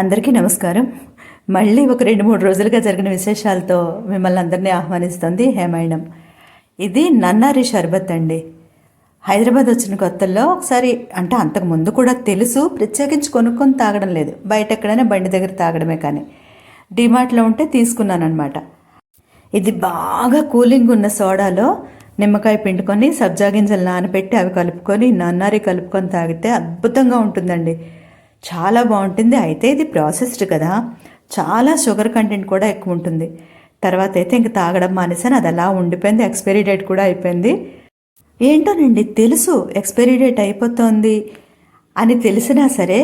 అందరికీ నమస్కారం. మళ్ళీ ఒక రెండు మూడు రోజులుగా జరిగిన విశేషాలతో మిమ్మల్ని అందరినీ ఆహ్వానిస్తుంది హేమాయణం. ఇది నన్నారి షర్బత్ అండి. హైదరాబాద్ వచ్చిన కొత్తల్లో ఒకసారి అంటే అంతకు ముందు కూడా తెలుసు ప్రత్యేకించి కొనుక్కొని తాగడం లేదు. బయట ఎక్కడైనా బండి దగ్గర తాగడమే కానీ. డిమార్ట్లో ఉంటే తీసుకున్నాను అనమాట ఇది బాగా కూలింగ్ ఉన్న సోడాలో నిమ్మకాయ పిండుకొని సబ్జా గింజలు నానబెట్టి అవి కలుపుకొని నన్నారి కలుపుకొని తాగితే అద్భుతంగా ఉంటుందండి. చాలా బాగుంటుంది. అయితే ఇది ప్రాసెస్డ్ కదా. చాలా షుగర్ కంటెంట్ కూడా ఎక్కువ ఉంటుంది. తర్వాత అయితే ఇంక తాగడం మానేసాను. అది అలా ఉండిపోయింది. ఎక్స్పైరీ డేట్ కూడా అయిపోయింది. ఏంటోనండి తెలుసు ఎక్స్పైరీ డేట్ అయిపోతుంది అని తెలిసినా సరే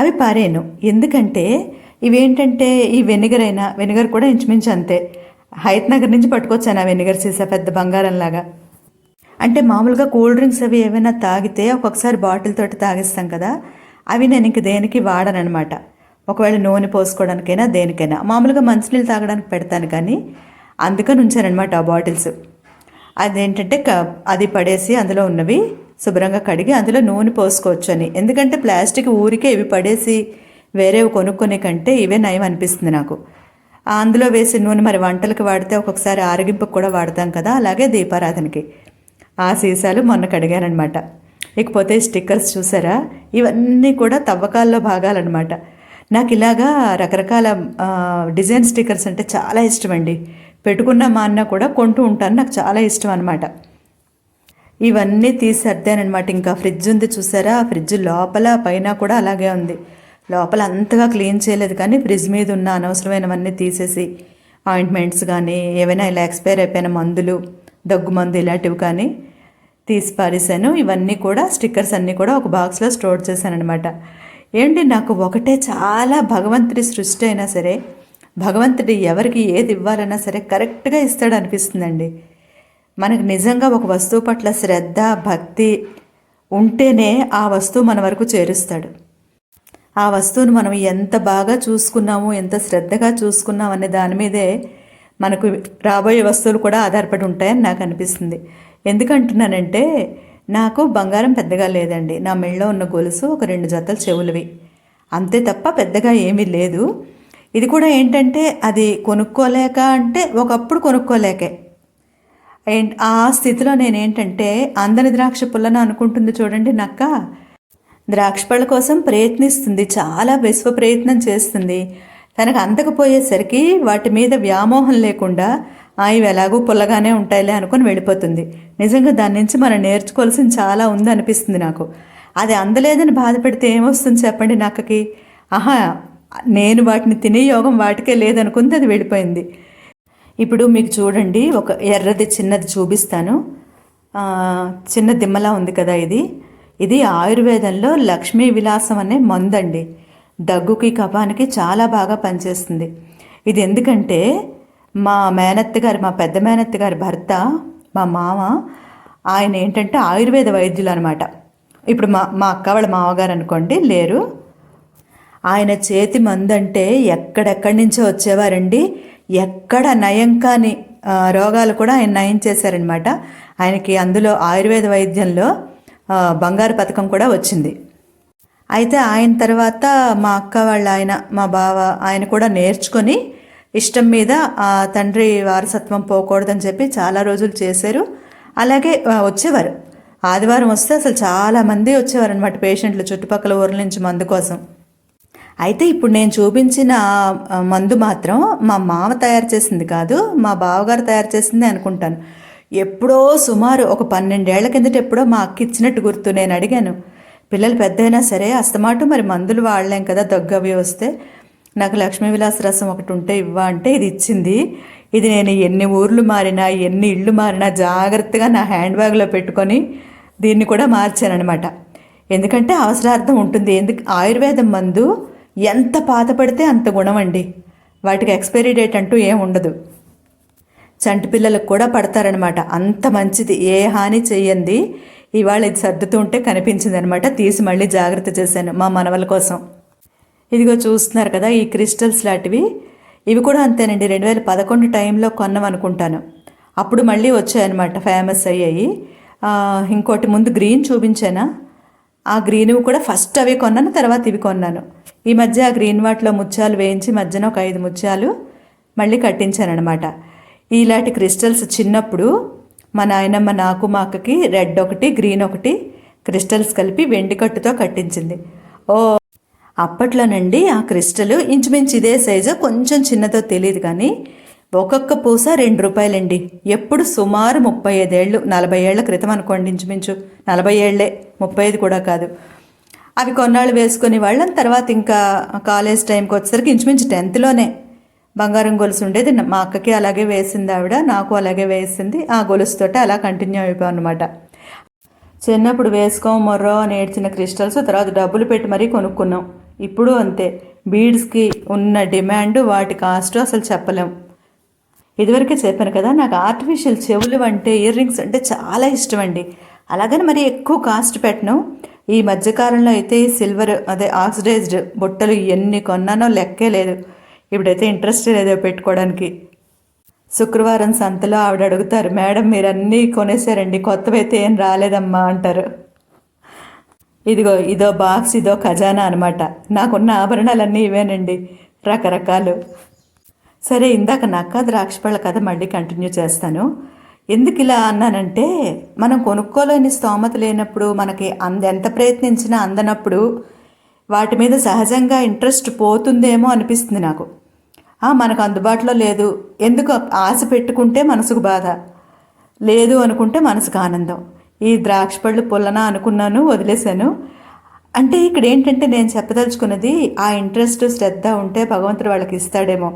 అవి పారేను ఎందుకంటే ఇవేంటంటే ఈ వెనిగర్ అయినా వెనిగర్ కూడా ఇంచుమించు అంతే. హైత్ నగర్ నుంచి పట్టుకొచ్చాను ఆ వెనిగర్ సీసా పెద్ద బంగారంలాగా అంటే మామూలుగా కూల్ డ్రింక్స్ అవి ఏమైనా తాగితే ఒక్కొక్కసారి బాటిల్ తోటి తాగిస్తాం కదా. అవి నేను ఇంక దేనికి వాడనమాట ఒకవేళ నూనె పోసుకోవడానికైనా దేనికైనా. మామూలుగా మంచినీళ్ళు తాగడానికి పెడతాను కానీ అందుకని ఉంచానమాట ఆ బాటిల్స్. అదేంటంటే క అది పడేసి అందులో ఉన్నవి శుభ్రంగా కడిగి అందులో నూనె పోసుకోవచ్చు అని ఎందుకంటే ప్లాస్టిక్ ఊరికే ఇవి పడేసి వేరేవి కొనుక్కునే కంటే ఇవే నయం అనిపిస్తుంది నాకు. అందులో వేసి నూనె మరి వంటలకు వాడితే ఒక్కొక్కసారి ఆరగింపుకు కూడా వాడతాం కదా అలాగే దీపారాధనకి. ఆ సీసాలు మొన్న కడిగానమాట ఇకపోతే స్టిక్కర్స్ చూసారా? ఇవన్నీ కూడా తవ్వకాల్లో భాగాలన్నమాట. నాకు ఇలాగా రకరకాల డిజైన్ స్టిక్కర్స్ అంటే చాలా ఇష్టం అండి పెట్టుకున్న మా అన్న కూడా కొంటూ ఉంటాను నాకు చాలా ఇష్టం అనమాట ఇవన్నీ తీసి సర్దానమాట ఇంకా ఫ్రిడ్జ్ ఉంది చూసారా? ఆ ఫ్రిడ్జ్ లోపల పైన కూడా అలాగే ఉంది. లోపల అంతగా క్లీన్ చేయలేదు కానీ ఫ్రిడ్జ్ మీద ఉన్న అనవసరమైనవన్నీ తీసేసి ఆయింట్మెంట్స్ కానీ ఏవైనా ఇలా ఎక్స్పైర్ అయిపోయిన మందులు దగ్గు మందు ఇలాంటివి కానీ తీసి పారేశాను ఇవన్నీ కూడా స్టిక్కర్స్ అన్నీ కూడా ఒక బాక్స్లో స్టోర్ చేశాను అనమాట ఏంటి నాకు ఒకటే చాలా భగవంతుడి సృష్టి అయినా సరే భగవంతుడి ఎవరికి ఏది ఇవ్వాలన్నా సరే కరెక్ట్గా ఇస్తాడు అనిపిస్తుందండి. మనకు నిజంగా ఒక వస్తువు పట్ల శ్రద్ధ భక్తి ఉంటేనే ఆ వస్తువు మన వరకు చేరుస్తాడు. ఆ వస్తువును మనం ఎంత బాగా చూసుకున్నాము ఎంత శ్రద్ధగా చూసుకున్నాం అనే దాని మీదే మనకు రాబోయే వస్తువులు కూడా ఆధారపడి ఉంటాయని నాకు అనిపిస్తుంది. ఎందుకంటున్నానంటే నాకు బంగారం పెద్దగా లేదండి. నా మెళ్ళలో ఉన్న గొలుసు ఒక రెండు జతలు చెవులవి. అంతే తప్ప పెద్దగా ఏమీ లేదు. ఇది కూడా ఏంటంటే అది కొనుక్కోలేక అంటే ఒకప్పుడు కొనుక్కోలేకే. ఏంట్- ఆ స్థితిలో నేనేంటంటే అందని ద్రాక్ష పుల్లని అనుకుంటుంది చూడండి నక్క. ద్రాక్ష పళ్ళ కోసం ప్రయత్నిస్తుంది. చాలా విశ్వ ప్రయత్నం చేస్తుంది. తనకు అందకపోయేసరికి వాటి మీద వ్యామోహం లేకుండా ఇవి ఎలాగూ పుల్లగానే ఉంటాయిలే అనుకుని వెళ్ళిపోతుంది. నిజంగా దాని నుంచి మనం నేర్చుకోవాల్సింది చాలా ఉంది అనిపిస్తుంది నాకు. అది అందలేదని బాధపడితే ఏమొస్తుంది చెప్పండి నాకకి? ఆహా నేను వాటిని తినే యోగం వాటికే లేదనుకుంది అది వెళ్ళిపోయింది. ఇప్పుడు మీకు చూడండి ఒక ఎర్రది చిన్నది చూపిస్తాను. చిన్న దిమ్మలా ఉంది కదా ఇది. ఇది ఆయుర్వేదంలో లక్ష్మీ విలాసం అనే మందండి. దగ్గుకి కఫానికి చాలా బాగా పనిచేస్తుంది. ఇది ఎందుకంటే మా మేనత్త గారు మా పెద్ద మేనత్త గారి భర్త మా మామ ఆయన ఏంటంటే ఆయుర్వేద వైద్యులు అనమాట ఇప్పుడు మా మా అక్క వాళ్ళ మామగారు అనుకోండి లేరు. ఆయన చేతి మందంటే ఎక్కడెక్కడి నుంచో వచ్చేవారండి. ఎక్కడ నయం కాని రోగాలు కూడా ఆయన నయం చేశారనమాట. ఆయనకి అందులో ఆయుర్వేద వైద్యంలో బంగారు పథకం కూడా వచ్చింది. అయితే ఆయన తర్వాత మా అక్క వాళ్ళ ఆయన మా బావ ఆయన కూడా నేర్చుకొని ఇష్టం మీద ఆ తండ్రి వారసత్వం పోకూడదని చెప్పి చాలా రోజులు చేశారు. అలాగే వచ్చేవారు. ఆదివారం వస్తే అసలు చాలా మంది వచ్చేవారు అనమాట పేషెంట్లు చుట్టుపక్కల ఊర్ల నుంచి మందు కోసం. అయితే ఇప్పుడు నేను చూపించిన మందు మాత్రం మా మామ తయారు చేసింది కాదు మా బావగారు తయారు చేసింది అనుకుంటాను. ఎప్పుడో సుమారు ఒక పన్నెండేళ్ళ కిందట ఎప్పుడో మా అక్క ఇచ్చినట్టు గుర్తు నేను అడిగాను. పిల్లలు పెద్దయినా సరే అస్తమాటు మరి మందులు వాడలేం కదా దగ్గవి వస్తే నాకు లక్ష్మీ విలాస రసం ఒకటి ఉంటే ఇవ్వా అంటే ఇది ఇచ్చింది. ఇది నేను ఎన్ని ఊర్లు మారినా ఎన్ని ఇళ్ళు మారినా జాగ్రత్తగా నా హ్యాండ్ బ్యాగ్లో పెట్టుకొని దీన్ని కూడా మార్చానమాట ఎందుకంటే అవసరార్థం ఉంటుంది. ఎందుకు? ఆయుర్వేదం మందు ఎంత పాత పడితే అంత గుణం అండి. వాటికి ఎక్స్పైరీ డేట్ అంటూ ఏం ఉండదు. చంటి పిల్లలకు కూడా పడతారనమాట అంత మంచిది. ఏ హాని చెయ్యంది. ఇవాళ ఇది సర్దుతూ ఉంటే కనిపించింది అనమాట తీసి మళ్ళీ జాగ్రత్త చేశాను మా మనవల కోసం. ఇదిగో చూస్తున్నారు కదా ఈ క్రిస్టల్స్ లాంటివి. ఇవి కూడా అంతేనండి రెండు వేల పదకొండు టైంలో కొన్నాం అనుకుంటాను అప్పుడు మళ్ళీ వచ్చాయన్నమాట ఫేమస్ అయ్యాయి. ఇంకోటి ముందు గ్రీన్ చూపించానా? ఆ గ్రీన్ కూడా ఫస్ట్ అవి కొన్నాను తర్వాత ఇవి కొన్నాను. ఈ మధ్య ఆ గ్రీన్ వాటిలో ముత్యాలు వేయించి మధ్యన ఒక ఐదు ముత్యాలు మళ్ళీ కట్టించాను అనమాట ఇలాంటి క్రిస్టల్స్ చిన్నప్పుడు మా నాయనమ్మ నాకు మా అక్కకి రెడ్ ఒకటి గ్రీన్ ఒకటి క్రిస్టల్స్ కలిపి వెండి కట్టుతో కట్టించింది. ఓ అప్పట్లోనండి ఆ క్రిస్టల్ ఇంచుమించు ఇదే సైజు కొంచెం చిన్నదో తెలియదు కానీ ఒక్కొక్క పూస రెండు రూపాయలండి. ఎప్పుడు సుమారు ముప్పై ఐదేళ్ళు నలభై ఏళ్ళ క్రితం అనుకోండి ఇంచుమించు. నలభై ఏళ్ళే ముప్పై ఐదు కూడా కాదు. అవి కొన్నాళ్ళు వేసుకుని వాళ్ళం తర్వాత ఇంకా కాలేజ్ టైంకి వచ్చేసరికి ఇంచుమించు టెన్త్లోనే బంగారం గొలుసు ఉండేది. మా అక్కకి అలాగే వేసింది ఆవిడ నాకు అలాగే వేసింది. ఆ గొలుసుతోటి అలా కంటిన్యూ అయిపోయాం అనమాట చిన్నప్పుడు వేసుకో మొర్రో అని ఏడ్చిన క్రిస్టల్స్ తర్వాత డబ్బులు పెట్టి మరీ కొనుక్కున్నాం. ఇప్పుడు అంతే. బీడ్స్కి ఉన్న డిమాండ్ వాటి కాస్ట్ అసలు చెప్పలేం. ఇదివరకే చెప్పాను కదా నాకు ఆర్టిఫిషియల్ చెవులు అంటే ఇయర్ రింగ్స్ అంటే చాలా ఇష్టం అండి అలాగని మరి ఎక్కువ కాస్ట్ పెట్టను. ఈ మధ్యకాలంలో అయితే సిల్వర్ అదే ఆక్సిడైజ్డ్ బుట్టలు ఎన్ని కొన్నానో లెక్కే లేదు. ఇప్పుడైతే ఇంట్రెస్ట్ లేదో పెట్టుకోవడానికి. శుక్రవారం సంతలో ఆవిడ అడుగుతారు మేడం మీరు అన్నీ కొనేసారండి కొత్తవైతే ఏం రాలేదమ్మా అంటారు. ఇదిగో ఇదో బాక్స్ ఇదో ఖజానా అనమాట నాకున్న ఆభరణాలన్నీ ఇవేనండి రకరకాలు. సరే ఇందాక నక్క ద్రాక్ష పళ్ళ కథ మళ్ళీ కంటిన్యూ చేస్తాను. ఎందుకు ఇలా అన్నానంటే మనం కొనుక్కోలేని స్తోమత లేనప్పుడు మనకి అంద ఎంత ప్రయత్నించినా అందనప్పుడు వాటి మీద సహజంగా ఇంట్రెస్ట్ పోతుందేమో అనిపిస్తుంది నాకు. ఆ, మనకు అందుబాటులో లేదు. ఎందుకు ఆశ పెట్టుకుంటే మనసుకు బాధ లేదు అనుకుంటే మనసుకు ఆనందం. ఈ ద్రాక్ష పళ్ళు పుల్లనా అనుకున్నాను వదిలేశాను. అంటే ఇక్కడ ఏంటంటే నేను చెప్పదలుచుకున్నది ఆ ఇంట్రెస్ట్ శ్రద్ధ ఉంటే భగవంతుడు వాళ్ళకి ఇస్తాడేమో.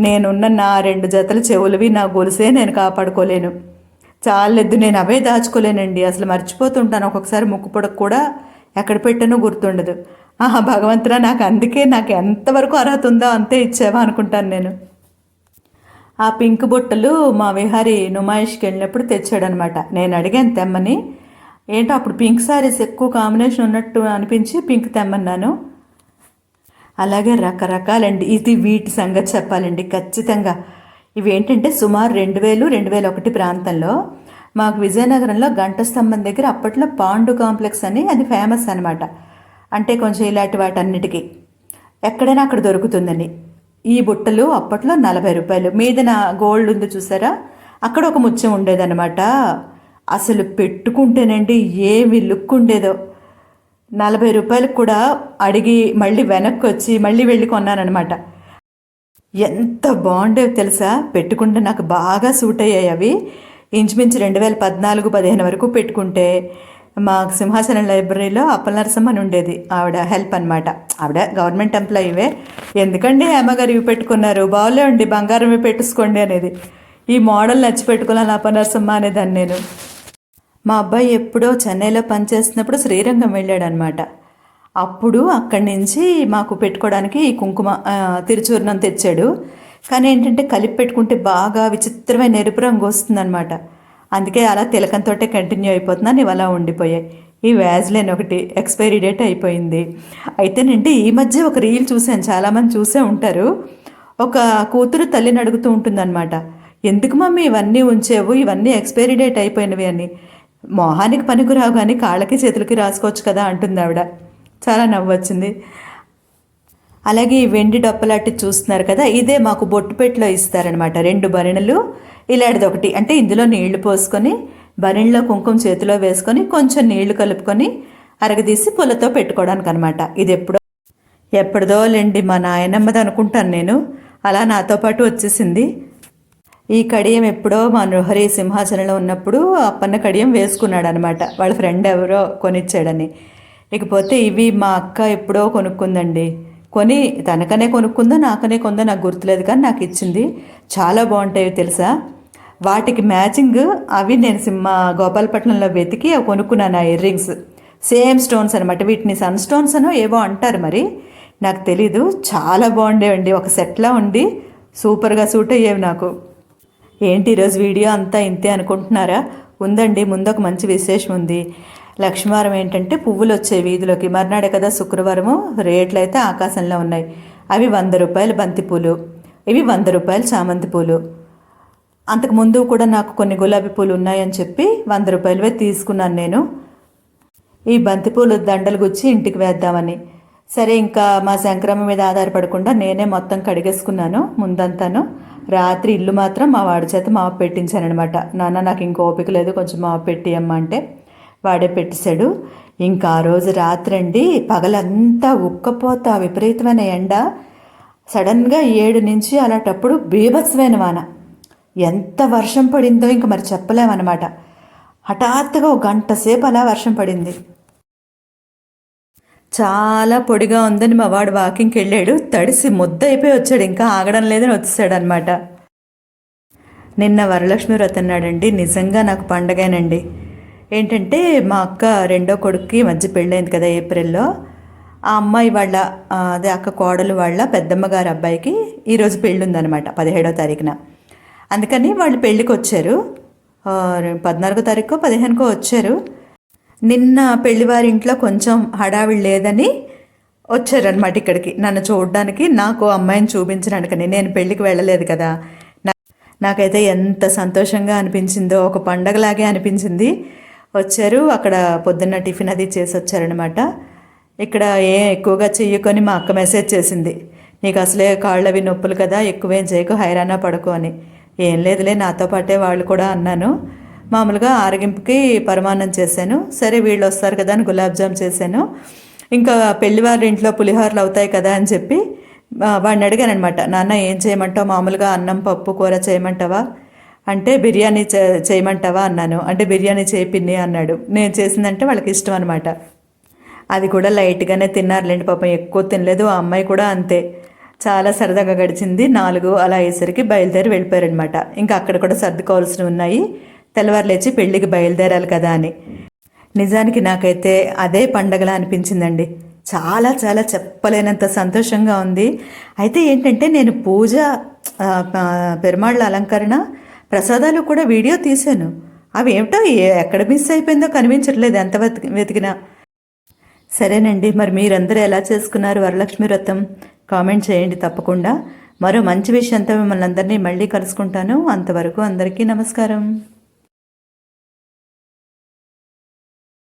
నేనున్న నా రెండు జతల చెవులవి నా గొలుసే నేను కాపాడుకోలేను. చాలెద్దు నేను అవే దాచుకోలేనండి. అసలు మర్చిపోతుంటాను. ఒక్కొక్కసారి ముక్కు పొడక కూడా ఎక్కడ పెట్టానో గుర్తుండదు. ఆహా భగవంతుడా నాకు అందుకే నాకు ఎంతవరకు అర్హత ఉందో అంతే ఇచ్చావా అనుకుంటాను నేను. ఆ పింక్ బుట్టలు మా విహారి నుమాయిష్కి వెళ్ళినప్పుడు తెచ్చాడనమాట. నేను అడిగాను తెమ్మని. ఏంటో అప్పుడు పింక్ శారీస్ ఎక్కువ కాంబినేషన్ ఉన్నట్టు అనిపించి పింక్ తెమ్మన్నాను. అలాగే రకరకాలండి. ఇది వీటి సంగతి చెప్పాలండి ఖచ్చితంగా. ఇవి ఏంటంటే సుమారు రెండు వేలు రెండు వేల ఒకటి ప్రాంతంలో మాకు విజయనగరంలో గంట స్తంభం దగ్గర అప్పట్లో పాండు కాంప్లెక్స్ అని అది ఫేమస్ అనమాట. అంటే కొంచెం ఇలాంటి వాటన్నిటికీ. ఎక్కడైనా అక్కడ దొరుకుతుందని. ఈ బుట్టలు అప్పట్లో నలభై రూపాయలు. మీదన గోల్డ్ ఉంది చూసారా? అక్కడ ఒక ముత్యం ఉండేదన్నమాట. అసలు పెట్టుకుంటేనండి ఏమి లుక్ ఉండేదో. నలభై రూపాయలకు కూడా అడిగి మళ్ళీ వెనక్కి వచ్చి మళ్ళీ వెళ్ళి కొన్నానమాట ఎంత బాగుండేవి తెలుసా? పెట్టుకుంటే నాకు బాగా సూట్ అయ్యాయి అవి. ఇంచుమించు రెండు వేల పద్నాలుగు పదిహేను వరకు పెట్టుకుంటే మా సింహాసనం లైబ్రరీలో అప్పలనరసమ్మ అని ఉండేది. ఆవిడ హెల్ప్ అనమాట ఆవిడ గవర్నమెంట్ ఎంప్లాయీవే. ఎందుకండి అమ్మగారు ఇవి పెట్టుకున్నారు? బాగోలేండి బంగారం ఇవి పెట్టుకోండి అనేది. ఈ మోడల్ నచ్చి పెట్టుకున్నాను అప్పనరసమ్మ అనేదాన్ని నేను. మా అబ్బాయి ఎప్పుడో చెన్నైలో పనిచేస్తున్నప్పుడు శ్రీరంగం వెళ్ళాడనమాట అప్పుడు అక్కడి నుంచి మాకు పెట్టుకోవడానికి ఈ కుంకుమ తిరుచూర్ణం తెచ్చాడు. కానీ ఏంటంటే కలిపి పెట్టుకుంటే బాగా విచిత్రమైన ఎరుపు రంగు వస్తుందన్నమాట. అందుకే అలా తిలకంతో కంటిన్యూ అయిపోతున్నాను ఇవి అలా ఉండిపోయాయి. ఈ వ్యాజ్లైన్ ఒకటి ఎక్స్పైరీ డేట్ అయిపోయింది. అయితేనండి ఈ మధ్య ఒక రీల్ చూశాను చాలామంది చూసే ఉంటారు. ఒక కూతురు తల్లిని అడుగుతూ ఉంటుందన్నమాట ఎందుకు మమ్మీ ఇవన్నీ ఉంచేవు? ఇవన్నీ ఎక్స్పైరీ డేట్ అయిపోయినవి అని. మొహానికి పనికిరావు కానీ కాళ్ళకి చేతులకి రాసుకోవచ్చు కదా అంటుంది ఆవిడ. చాలా నవ్వొచ్చింది. అలాగే ఈ వెండి డప్పలాంటి చూస్తున్నారు కదా ఇదే మాకు బొట్టుపెట్టులో ఇస్తారనమాట. రెండు బరిణలు ఇలాంటిది ఒకటి. అంటే ఇందులో నీళ్ళు పోసుకొని బరిణలో కుంకుమ చేతిలో వేసుకొని కొంచెం నీళ్ళు కలుపుకొని అరగదీసి పుల్లతో పెట్టుకోవడానికి అనమాట ఇది ఎప్పుడో ఎప్పటిదో లేండి మా నాయనమ్మది అనుకుంటాను నేను. అలా నాతో పాటు వచ్చేసింది. ఈ కడియం ఎప్పుడో మా నృహరి సింహాచలంలో ఉన్నప్పుడు అప్పన్న కడియం వేసుకున్నాడు అనమాట వాళ్ళ ఫ్రెండ్ ఎవరో కొనిచ్చాడని. ఇకపోతే ఇవి మా అక్క ఎప్పుడో కొనుక్కుందండి. కొని తనకనే కొనుక్కుందో నాకనే కొందో నాకు గుర్తులేదు కానీ నాకు ఇచ్చింది. చాలా బాగుంటాయి తెలుసా? వాటికి మ్యాచింగ్ అవి నేను సింహ గోపాలపట్నంలో వెతికి అవి కొనుక్కున్నాను ఆ ఇయర్ రింగ్స్ సేమ్ స్టోన్స్ అనమాట వీటిని సన్ స్టోన్స్ అనో ఏవో అంటారు మరి. నాకు తెలీదు. చాలా బాగుండేవండి. ఒక సెట్లా ఉండి సూపర్గా సూట్ అయ్యేవి నాకు. ఏంటి ఈరోజు వీడియో అంతా ఇంతే అనుకుంటున్నారా? ఉందండి. ముందు ఒక మంచి విశేషం ఉంది. లక్ష్మీవారం ఏంటంటే పువ్వులు వచ్చే వీధిలోకి. మర్నాడే కదా శుక్రవారము. రేట్లు అయితే ఆకాశంలో ఉన్నాయి. అవి వంద రూపాయలు బంతి పూలు ఇవి వంద రూపాయలు చామంతి పూలు. అంతకు ముందు కూడా నాకు కొన్ని గులాబీ పూలు ఉన్నాయని చెప్పి వంద రూపాయలవే తీసుకున్నాను నేను. ఈ బంతిపూలు దండలు గుచ్చి ఇంటికి వేద్దామని. సరే ఇంకా మా సంక్రమం మీద ఆధారపడకుండా నేనే మొత్తం కడిగేసుకున్నాను ముందంతాను. రాత్రి ఇల్లు మాత్రం మా వాడి చేత మావ పెట్టించానమాట నాన్న నాకు ఇంకో ఓపిక లేదు. కొంచెం మావ పెట్టియమ్మా అంటే. వాడే పెట్టేశాడు. ఇంకా ఆ రోజు రాత్రండి పగలంతా ఉక్కపోత విపరీతమైన ఎండ. సడన్గా ఏడు నుంచి అలాంటప్పుడు బీభత్సమైన వాన. ఎంత వర్షం పడిందో ఇంక మరి చెప్పలేమన్నమాట. హఠాత్తుగా ఒక గంట సేపు అలా వర్షం పడింది. చాలా పొడిగా ఉందని మా వాడు వాకింగ్కి వెళ్ళాడు. తడిసి ముద్ద అయిపోయి వచ్చాడు. ఇంకా ఆగడం లేదని వచ్చేసాడు అనమాట నిన్న వరలక్ష్మి వ్రత అన్నాడండి నిజంగా నాకు పండగేనండి. ఏంటంటే మా అక్క రెండో కొడుక్కి మధ్య పెళ్ళైంది కదా ఏప్రిల్లో. ఆ అమ్మాయి వాళ్ళ అదే అక్క కోడలు వాళ్ళ పెద్దమ్మ గారి అబ్బాయికి ఈరోజు పెళ్ళి ఉందన్నమాట పదిహేడో తారీఖున. అందుకని వాళ్ళు పెళ్ళికి వచ్చారు పద్నాలుగో తారీఖు పదిహేనుకో వచ్చారు. నిన్న పెళ్ళివారి ఇంట్లో కొంచెం హడావిడి లేదని వచ్చారనమాట ఇక్కడికి. నన్ను చూడడానికి నాకు అమ్మాయిని చూపించడానికని. నేను పెళ్ళికి వెళ్ళలేదు కదా. నాకైతే ఎంత సంతోషంగా అనిపించిందో ఒక పండగలాగే అనిపించింది. వచ్చారు. అక్కడ పొద్దున్న టిఫిన్ అది చేసి వచ్చారనమాట ఇక్కడ ఏం ఎక్కువగా చెయ్యకొని మా అక్క మెసేజ్ చేసింది. నీకు అసలే కాళ్ళు అవి నొప్పులు కదా ఎక్కువేం చేయకు హైరానా పడుకో అని. ఏం లేదులే నాతో పాటే వాళ్ళు కూడా అన్నాను. మామూలుగా ఆరగింపుకి పరమాన్నం చేశాను. సరే వీళ్ళు వస్తారు కదా అని గులాబ్ జామ్ చేశాను. ఇంకా పెళ్ళివారి ఇంట్లో పులిహోరలు అవుతాయి కదా అని చెప్పి వాడిని అడిగాను అనమాట నాన్న ఏం చేయమంటావు? మామూలుగా అన్నం పప్పు కూర చేయమంటావా? అంటే బిర్యానీ చే చేయమంటావా అన్నాను. అంటే బిర్యానీ చేపిన్ని అన్నాడు. నేను చేసిందంటే వాళ్ళకి ఇష్టం అనమాట అది కూడా లైట్గానే తిన్నారులేండి పాపం. ఎక్కువ తినలేదు. ఆ అమ్మాయి కూడా అంతే. చాలా సరదాగా గడిచింది. నాలుగు అలా అయ్యేసరికి బయలుదేరి వెళ్ళిపోయారనమాట ఇంకా అక్కడ కూడా సర్దుకోవాల్సినవి ఉన్నాయి. తెల్లవారు లేచి పెళ్ళికి బయలుదేరాలి కదా అని. నిజానికి నాకైతే అదే పండగలా అనిపించిందండి. చాలా చాలా చెప్పలేనంత సంతోషంగా ఉంది. అయితే ఏంటంటే నేను పూజ పెరుమాళ్ళ అలంకరణ ప్రసాదాలు కూడా వీడియో తీశాను. అవి ఏమిటో ఎక్కడ మిస్ అయిపోయిందో కనిపించట్లేదు ఎంత వెతికినా. సరేనండి మరి మీరందరూ ఎలా చేసుకున్నారు వరలక్ష్మి వ్రతం? కామెంట్ చేయండి తప్పకుండా. మరో మంచి విషయంతో మిమ్మల్ని అందరినీ మళ్ళీ కలుసుకుంటాను. అంతవరకు అందరికీ నమస్కారం.